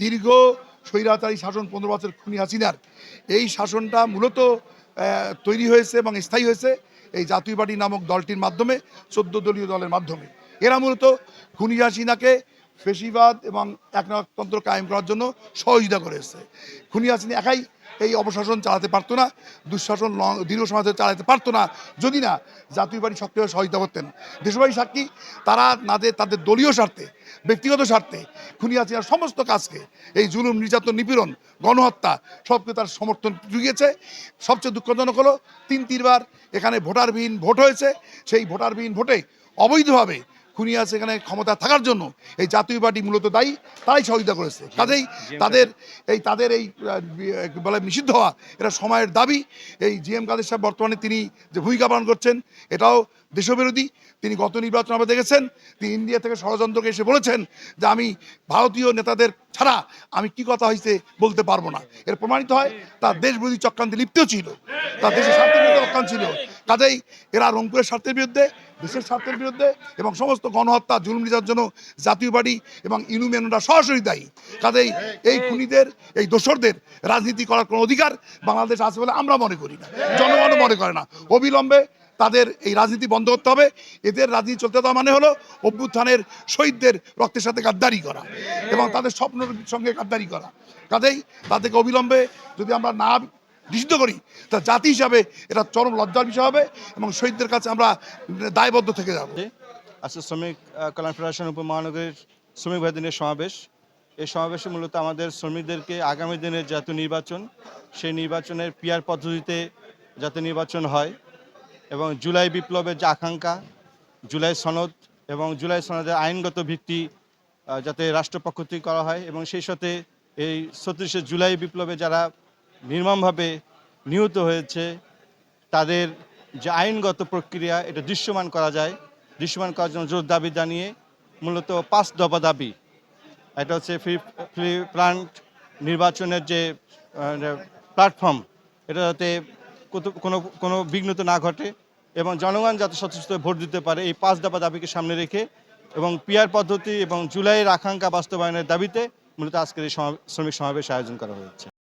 দীর্ঘ স্বৈরাচারী শাসন পনেরো বছর খুনি হাসিনার। এই শাসনটা মূলত তৈরি হয়েছে এবং স্থায়ী হয়েছে এই জাতীয় পার্টি নামক দলটির মাধ্যমে, চোদ্দ দলীয় দলের মাধ্যমে। এরা মূলত খুনি হাসিনাকে ফেসিবাদ এবং একনাকতন্ত্র কায়েম করার জন্য সহযোগিতা করেছে। খুনি হাসিনা একাই এই অপশাসন চালাতে পারতো না, দুঃশাসন লং- দীর্ঘ ধরে চালাতে পারতো না। যদি না জাতীয় পার্টি সক্রিয় সহযোগিতা করতেন। দেশবাহী সাক্ষী, তারা নাদের তাদের দলীয় স্বার্থে, ব্যক্তিগত স্বার্থে খুনি সমস্ত কাজকে, এই জুলুম, নির্যাতন, নিপীড়ন, গণহত্যা, সবকে তার সমর্থন জুগিয়েছে। সবচেয়ে দুঃখজনক হলো তিন তিনবার এখানে ভোটারবিহীন ভোট হয়েছে। সেই ভোটারবিহীন ভোটে অবৈধভাবে খুনিয়া সেখানে ক্ষমতা থাকার জন্য এই জাতীয় পার্টি মূলত দায়ী তারাই সহযোগিতা করেছে। কাজেই তাদের এই তাদের এই বলে নিষিদ্ধ হওয়া এটা সময়ের দাবি। এই জি এম কাদের সাহেব বর্তমানে তিনি যে ভূমিকা পালন করছেন এটাও দেশবিরোধী। তিনি গত নির্বাচন আমরা দেখেছেন তিনি ইন্ডিয়া থেকে ষড়যন্ত্রকে এসে বলেছেন যে আমি ভারতীয় নেতাদের ছাড়া আমি কি কথা হয়েছে বলতে পারব না। এর প্রমাণিত হয় তার দেশ বিরোধী চক্রান্তে লিপ্ত ছিল। তার দেশের বিরুদ্ধে ছিল। কাজেই এরা রংপুরের স্বার্থের বিরুদ্ধে, দেশের স্বার্থের বিরুদ্ধে এবং সমস্ত গণহত্যা, জুলুম নির্যাতনের জন্য জাতীয় পার্টি এবং ইউনিয়নরা সরাসরি দায়ী। কাজেই এই খুনিদের, এই দোসরদের রাজনীতি করার কোনো অধিকার বাংলাদেশ আছে বলে আমরা মনে করি না। জনগণও মনে করে না। অবিলম্বে তাদের এই রাজনীতি বন্ধ করতে হবে। এদের রাজনীতি চলতে দেওয়া মানে হলো অভ্যুত্থানের শহীদদের রক্তের সাথে গাদ্দারি করা এবং তাদের স্বপ্নের সঙ্গে গাদ্দারি করা। কাজেই তাদেরকে অবিলম্বে যদি আমরা না নিষিদ্ধ করি। তা জাতি হিসাবে এটা চরম লজ্জার বিষয় হবে এবং শহীদদের কাছে আমরা দায়বদ্ধ থেকে যাব। আজকে শ্রমিক আহ, কল্যাণ ফেডারেশন উপমহানগরীর শ্রমিক ভাইদিনের সমাবেশ। এই সমাবেশে মূলত আমাদের শ্রমিকদেরকে আগামী দিনের জাতীয় নির্বাচন সেই নির্বাচনের পিয়ার পদ্ধতিতে যাতে নির্বাচন হয় এবং জুলাই বিপ্লবের যে আকাঙ্ক্ষা জুলাই সনদ এবং জুলাই সনদের আইনগত ভিত্তি যাতে রাষ্ট্রপক্ষ করা হয় এবং সেই সাথে এই ছত্রিশে জুলাই বিপ্লবে যারা নির্মমভাবে নিহত হয়েছে। তাদের যে আইনগত প্রক্রিয়া, এটা দৃশ্যমান করা যায়। দৃশ্যমান করার জন্য জোর দাবি জানিয়ে মূলত পাঁচ দফা দাবি। এটা হচ্ছে ফ্রি ফ্রি প্লান্ট নির্বাচনের যে প্ল্যাটফর্ম, এটা যাতে কোনো কোনো বিঘ্নত না ঘটে এবং জনগণ যাতে স্বতঃস্ফূর্ত ভোট দিতে পারে, এই পাঁচ দফা দাবিকে সামনে রেখে এবং পিয়ার পদ্ধতি এবং জুলাইয়ের আকাঙ্ক্ষা বাস্তবায়নের দাবিতে মূলত আজকের এই শ্রমিক সমাবেশ আয়োজন করা হয়েছে।